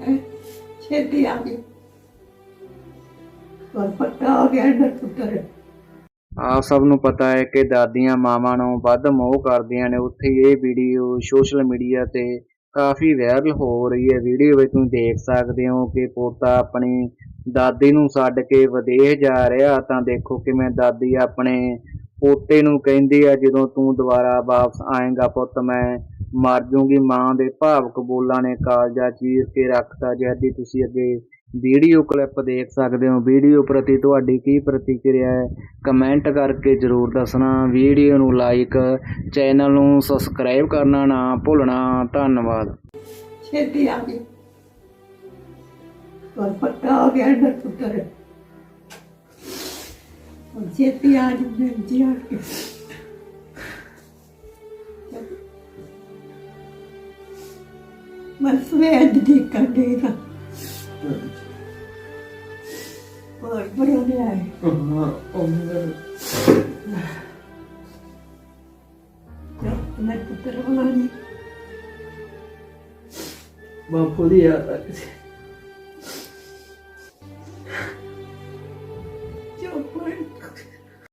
ਹੈਂ? ਛੇਤੀ ਆ ਗਈ। ਪਰ ਪੱਟਾ ਹੋ ਗਿਆ ਨਾ ਪੁੱਤਰ। ਆਪ ਸਭ ਨੂੰ ਪਤਾ ਹੈ ਕਿ ਦਾਦੀਆਂ ਮਾਵਾਂ ਨੂੰ ਵੱਧ ਮੋਹ ਕਰਦੀਆਂ ਨੇ। ਉੱਥੇ ਹੀ ਇਹ ਵੀਡੀਓ ਸੋਸ਼ਲ ਮੀਡੀਆ ਤੇ ਕਾਫੀ ਵਾਇਰਲ ਹੋ ਰਹੀ ਹੈ। ਵੀਡੀਓ ਵਿੱਚ ਤੁਸੀਂ ਦੇਖ ਸਕਦੇ ਹੋ ਕਿ ਪੋਤਾ ਆਪਣੀ ਦਾਦੀ ਨੂੰ ਛੱਡ ਕੇ ਵਿਦੇਸ਼ ਜਾ ਰਿਹਾ। ਤਾਂ ਦੇਖੋ ਕਿਵੇਂ ਦਾਦੀ ਆਪਣੇ ਪੋਤੇ ਨੂੰ ਕਹਿੰਦੀ ਆ, ਜਦੋਂ ਤੂੰ ਦੁਬਾਰਾ ਵਾਪਸ ਆਏਗਾ ਪੁੱਤ, ਮੈਂ ਮਰ ਜੂੰਗੀ ਮਾਂ ਦੇ ਭਾਵਕ ਬੋਲਾਂ ਨੇ ਕਾਲਜਾ ਚੀਰ ਕੇ ਰੱਖਤਾ। ਜੈਦੀ ਤੁਸੀਂ ਅੱਗੇ ਵੀਡੀਓ ਕਲਿੱਪ ਦੇਖ ਸਕਦੇ ਹੋ। ਵੀਡੀਓ ਪ੍ਰਤੀ ਤੁਹਾਡੀ ਕੀ ਪ੍ਰਤੀਕਿਰਿਆ ਹੈ? ਕਮੈਂਟ ਕਰਕੇ ਜਰੂਰ ਦੱਸਣਾ। ਵੀਡੀਓ ਨੂੰ ਲਾਈਕ, ਚੈਨਲ ਨੂੰ ਸਬਸਕ੍ਰਾਈਬ ਕਰਨਾ ਨਾ ਭੁੱਲਣਾ। ਧੰਨਵਾਦ। ਛੇਤੀ ਆ ਗਈ। ਪਰ ਪੱਟਾ ਹੋ ਗਿਆ ਨਾ ਪੁੱਤਰ। ਛੇਤੀ ਆ ਜੀ ਜੀ ਆ ਕੇ। Mas foi a dedicadeira. Oi, Brunei. Näitä tervallani. Mä oon bom Se on poikka.